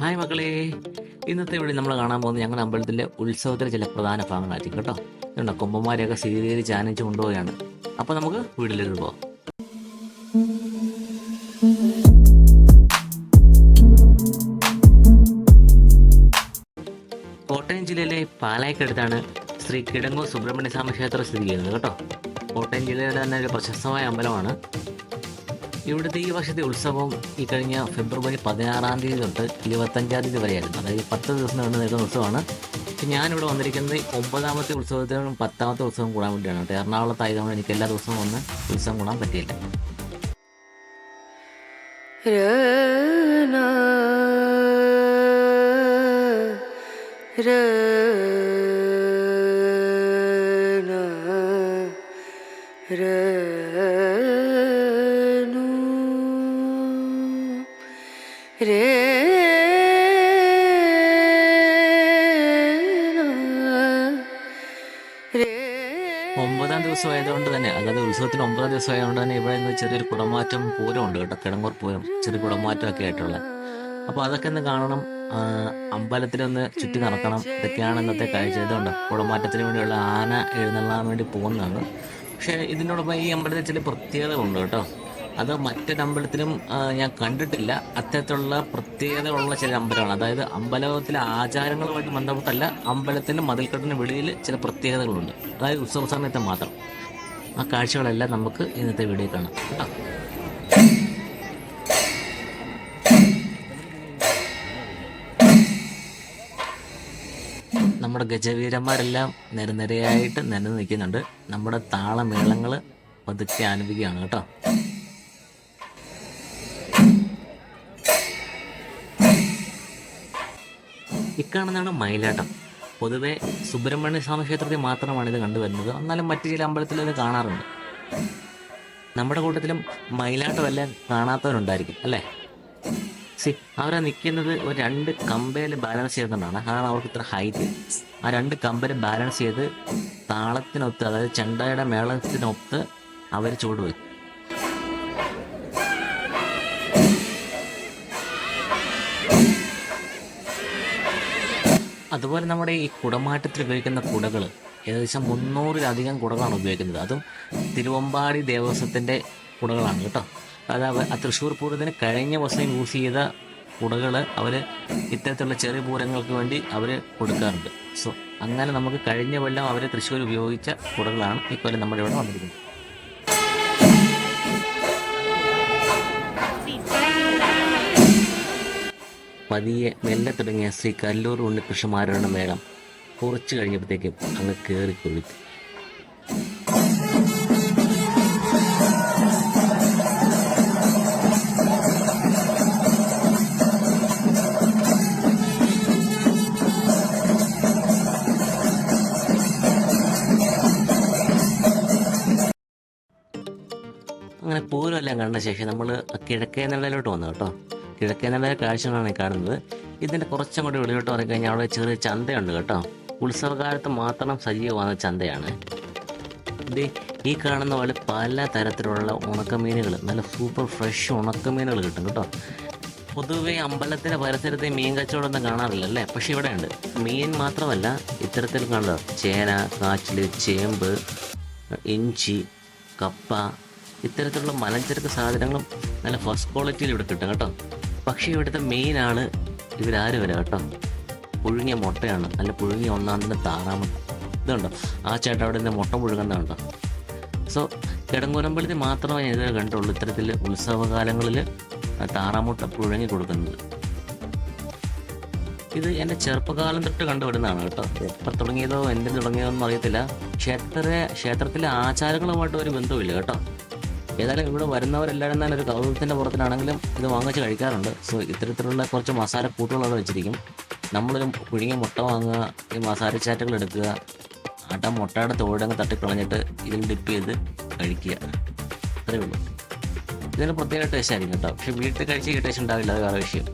Hi മക്കളെ. ഇന്നത്തെ ഇവിടെ നമ്മൾ കാണാൻ പോകുന്നത് ഞങ്ങളുടെ അമ്പലത്തിലെ ഉത്സവത്തിലെ ചില പ്രധാന ഭാഗങ്ങളായിരിക്കും കേട്ടോ. ഇതുണ്ട് കൊമ്പന്മാരെയൊക്കെ സീരിയൽ ചാനിച്ച് കൊണ്ടുപോവുകയാണ്. അപ്പൊ നമുക്ക് വീട്ടിലേക്ക് പോകാം കോട്ടയം ജില്ലയിലെ പാലായ്ക്കടുത്താണ് ശ്രീ കിടങ്ങൂർ സുബ്രഹ്മണ്യ സ്വാമി ക്ഷേത്രം സ്ഥിതി ചെയ്യുന്നത് കേട്ടോ. കോട്ടയം ജില്ലയിലെ തന്നെ ഒരു പ്രശസ്തമായ അമ്പലമാണ്. ഇവിടുത്തെ ഈ വർഷത്തെ ഉത്സവം ഈ കഴിഞ്ഞ ഫെബ്രുവരി പതിനാറാം തീയതി തൊട്ട് ഇരുപത്തഞ്ചാം തീയതി വരെയായിരുന്നു. അതായത് പത്ത് ദിവസം നീണ്ടു നിൽക്കുന്ന ഉത്സവമാണ്. പക്ഷെ ഞാനിവിടെ വന്നിരിക്കുന്നത് ഒമ്പതാമത്തെ ഉത്സവത്തിനും പത്താമത്തെ ഉത്സവം കൂടാൻ വേണ്ടിയാണ് കേട്ടോ. എറണാകുളത്തായതുകൊണ്ട് എനിക്ക് എല്ലാ ദിവസവും ഒന്ന് ഉത്സവം കൂടാൻ പറ്റിയില്ല. Yeah. ഒമ്പതാം ദിവസം ആയതുകൊണ്ട് തന്നെ അതായത് ഉത്സവത്തിന് ഒമ്പതാം ദിവസം ആയതുകൊണ്ട് തന്നെ ഇവിടെ നിന്ന് ചെറിയൊരു കുടമാറ്റം പൂരം ഉണ്ട് കേട്ടോ കിടങ്ങൂർ പൂരം ചെറിയ കുടമാറ്റം ഒക്കെ ആയിട്ടുള്ള. അപ്പോൾ അതൊക്കെ ഒന്ന് കാണണം അമ്പലത്തിലൊന്ന് ചുറ്റി നടക്കണം ഇതൊക്കെയാണ് ഇന്നത്തെ കാഴ്ച. ഇതുകൊണ്ട് കുടമാറ്റത്തിന് വേണ്ടിയുള്ള ആന എഴുന്നള്ളാൻ വേണ്ടി പോകുന്നതാണ്. പക്ഷേ ഇതിനോടൊപ്പം ഈ അമ്പലത്തിൽ ചില പ്രത്യേകതകളുണ്ട് കേട്ടോ. അത് മറ്റൊരമ്പലത്തിലും ഞാൻ കണ്ടിട്ടില്ല. അത്തരത്തിലുള്ള പ്രത്യേകതകളുള്ള ചില അമ്പലമാണ് അതായത് അമ്പലത്തിലെ ആചാരങ്ങളുമായിട്ട് ബന്ധപ്പെട്ടല്ല അമ്പലത്തിന്റെ മതിൽക്കെട്ടിന് വെളിയിൽ ചില പ്രത്യേകതകളുണ്ട്. അതായത് ഉത്സവ സമയത്ത് മാത്രം. ആ കാഴ്ചകളെല്ലാം നമുക്ക് ഇന്നത്തെ വീഡിയോ കാണാം. നമ്മുടെ ഗജവീരന്മാരെല്ലാം നിരനിരയായിട്ട് നിരന്ന് നിൽക്കുന്നുണ്ട്. നമ്മുടെ താളമേളങ്ങൾ പതുക്കെ ആലപിക്കുകയാണ് കേട്ടോ. ഇക്കാണുന്നതാണ് മയിലാട്ടം പൊതുവേ സുബ്രഹ്മണ്യ സ്വാമി ക്ഷേത്രത്തിൽ മാത്രമാണ് ഇത് കണ്ടുവരുന്നത്. എന്നാലും മറ്റു ചില അമ്പലത്തിൽ ഇത് കാണാറുണ്ട്. നമ്മുടെ കൂട്ടത്തിലും മയിലാട്ടമല്ല കാണാത്തവരുണ്ടായിരിക്കും അല്ലേ? സി അവരാ നിൽക്കുന്നത് ഒരു രണ്ട് കമ്പയിൽ ബാലൻസ് ചെയ്തുകൊണ്ടാണ്. അതാണ് അവർക്ക് ഇത്ര ഹൈറ്റ്. ആ രണ്ട് കമ്പയിൽ ബാലൻസ് ചെയ്ത് താളത്തിനൊത്ത് അതായത് ചെണ്ടയുടെ മേളത്തിനൊത്ത് അവർ ചൂട് അതുപോലെ നമ്മുടെ ഈ കുടമാറ്റത്തിൽ ഉപയോഗിക്കുന്ന കുടകൾ ഏകദേശം മുന്നൂറിലധികം കുടകളാണ് ഉപയോഗിക്കുന്നത്. അതും തിരുവമ്പാടി ദേവസ്വത്തിന്റെ കുടകളാണ് കേട്ടോ. അതായത് ആ തൃശ്ശൂർ പൂരത്തിന് കഴിഞ്ഞ വർഷം യൂസ് ചെയ്ത കുടകൾ അവർ ഇത്തരത്തിലുള്ള ചെറിയ പൂരങ്ങൾക്ക് വേണ്ടി അവർ കൊടുക്കാറുണ്ട്. സോ അങ്ങനെ നമുക്ക് കഴിഞ്ഞ കൊല്ലം അവർ തൃശ്ശൂർ ഉപയോഗിച്ച കുടകളാണ് ഇപ്പോൾ നമ്മുടെ ഇവിടെ വന്നിരിക്കുന്നത്. പതിയെ മെല്ലെ തുടങ്ങിയ ശ്രീ കല്ലൂർ ഉണ്ണികൃഷ്ണമാരുടെ മേളം. കുറച്ച് കഴിഞ്ഞപ്പോഴത്തേക്കും അങ്ങ് കയറി അങ്ങനെ പൂരമെല്ലാം കണ്ട ശേഷം നമ്മൾ കിഴക്കേ നിലയിലോട്ട് വന്നു കേട്ടോ. കിഴക്കേ നടയിലെ കാഴ്ചകളാണ് കാണുന്നത്. ഇതിന്റെ കുറച്ചും കൂടി വെളിയിലോട്ട് വന്നു കഴിഞ്ഞാൽ അവിടെ ചെറിയ ചന്തയുണ്ട് കേട്ടോ. ഉത്സവകാലത്ത് മാത്രം സജീവമാകുന്ന ചന്തയാണ്. ഇത് ഈ കാണുന്ന പോലെ പല തരത്തിലുള്ള ഉണക്കമീനുകൾ നല്ല സൂപ്പർ ഫ്രഷ് ഉണക്കമീനുകൾ കിട്ടും കേട്ടോ. പൊതുവെ അമ്പലത്തിന്റെ പരിസരത്ത് മീൻ കച്ചവടം ഒന്നും കാണാറില്ല അല്ലേ? പക്ഷെ ഇവിടെ ഉണ്ട്. മീൻ മാത്രമല്ല ഇത്തരത്തിൽ കാണുക ചേന കാച്ചിൽ ചേമ്പ് ഇഞ്ചി കപ്പ ഇത്തരത്തിലുള്ള മലഞ്ചരക്ക് സാധനങ്ങളും നല്ല ഫസ്റ്റ് ക്വാളിറ്റിയിൽ ഇവിടെ കിട്ടും കേട്ടോ. പക്ഷേ ഇവിടുത്തെ മെയിൻ ആൾ ഇവരാരും വരാം കേട്ടോ? പുഴുങ്ങിയ മുട്ടയാണ്. അല്ല പുഴുങ്ങിയ ഒന്നാം താറാമ ഇതുണ്ടോ? ആ ചേട്ടൻ അവിടെ നിന്ന് മുട്ട പുഴുകുന്നതുണ്ടോ സോ കിടങ്ങൂരമ്പലത്തിൽ മാത്രമേ ഞാൻ ഇതുവരെ കണ്ടുള്ളൂ ഇത്തരത്തിൽ ഉത്സവകാലങ്ങളിൽ താറാമുട്ട പുഴുങ്ങി കൊടുക്കുന്നത്. ഇത് എന്റെ ചെറുപ്പകാലം തൊട്ട് കണ്ടുവരുന്നതാണ് കേട്ടോ. എപ്പോൾ തുടങ്ങിയതോ എന്തിനു തുടങ്ങിയതോ ഒന്നും അറിയത്തില്ല. ക്ഷേത്ര ക്ഷേത്രത്തിലെ ആചാരങ്ങളുമായിട്ട് ഒരു ബന്ധവുമില്ല കേട്ടോ. ഏതായാലും ഇവിടെ വരുന്നവരെല്ലാവരും തന്നെ ഒരു കൗതുകത്തിന്റെ പുറത്തിനാണെങ്കിലും ഇത് വാങ്ങിച്ച് കഴിക്കാറുണ്ട്. സോ ഇത്തരത്തിലുള്ള കുറച്ച് മസാല കൂട്ടുകളൊക്കെ അവിടെ വെച്ചിരിക്കും. നമ്മളൊരു പുഴുങ്ങിയ മുട്ട വാങ്ങുക ഈ മസാല ചാറ്റുകൾ എടുക്കുക ആട്ട മുട്ടയുടെ തോടങ്ങ് തട്ടിക്കളഞ്ഞിട്ട് ഇതിൽ ഡിപ്പ് ചെയ്ത് കഴിക്കുക. അത്രയേ ഉള്ളൂ. ഇതിന് പ്രത്യേക ടേസ്റ്റ് ആയിരിക്കും കേട്ടോ. പക്ഷെ വീട്ടിൽ കഴിച്ച് ടേസ്റ്റ് ഉണ്ടാവില്ല അത് വേറെ വിഷയം.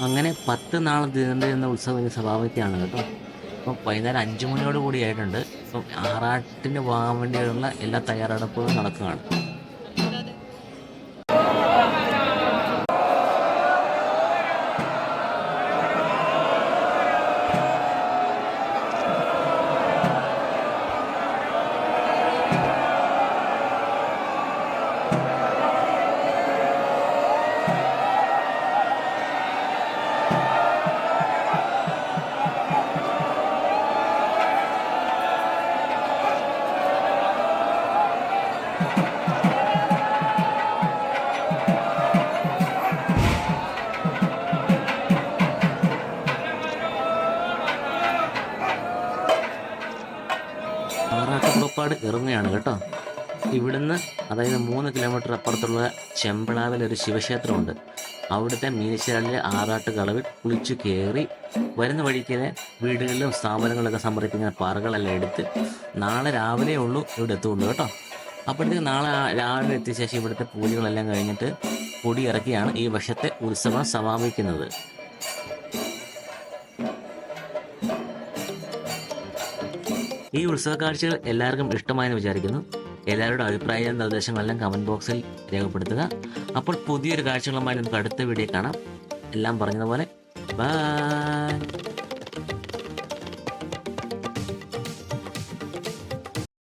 അങ്ങനെ പത്ത് നാളെ എന്ന ഉത്സവം സ്വഭാവത്തെയാണ് സമാപിക്കുകയാണ് കേട്ടോ. അപ്പം വൈകുന്നേരം അഞ്ച് മണിയോട് കൂടി ആയിട്ടുണ്ട്. ഇപ്പം ആറാട്ടിന് പോകാൻ വേണ്ടിയുള്ള എല്ലാ തയ്യാറെടുപ്പുകളും നടക്കുകയാണ്. ഹരിപ്പാട് ഇറങ്ങുകയാണ് കേട്ടോ. ഇവിടുന്ന് അതായത് മൂന്ന് കിലോമീറ്റർ അപ്പുറത്തുള്ള ചെമ്പളാവിൽ ഒരു ശിവക്ഷേത്രമുണ്ട്. അവിടുത്തെ മീനശ്ശേരിലെ ആറാട്ട് കളവിൽ കുളിച്ചു കയറി വരുന്ന വഴിക്ക് വീടുകളിലും സ്ഥാപനങ്ങളിലൊക്കെ സമർപ്പിക്കുന്ന പാറകളെല്ലാം എടുത്ത് നാളെ രാവിലെ ഉള്ളൂ ഇവിടെ എത്തുള്ളൂ കേട്ടോ. അപ്പോഴത്തേക്ക് നാളെ രാവിലെ എത്തിയ ശേഷം ഇവിടുത്തെ പൂജകളെല്ലാം കഴിഞ്ഞിട്ട് പൊടി ഇറക്കിയാണ് ഈ വർഷത്തെ ഉത്സവം സമാപിക്കുന്നത്. ഈ ഉത്സവ കാഴ്ചകൾ എല്ലാവർക്കും ഇഷ്ടമായെന്ന് വിചാരിക്കുന്നു. എല്ലാവരുടെ അഭിപ്രായ നിർദ്ദേശങ്ങളെല്ലാം കമന്റ് ബോക്സിൽ രേഖപ്പെടുത്തുക. അപ്പോൾ പുതിയൊരു കാഴ്ചകളുമായി നമുക്ക് അടുത്ത വീഡിയോ കാണാം. എല്ലാം പറഞ്ഞതുപോലെ ബൈ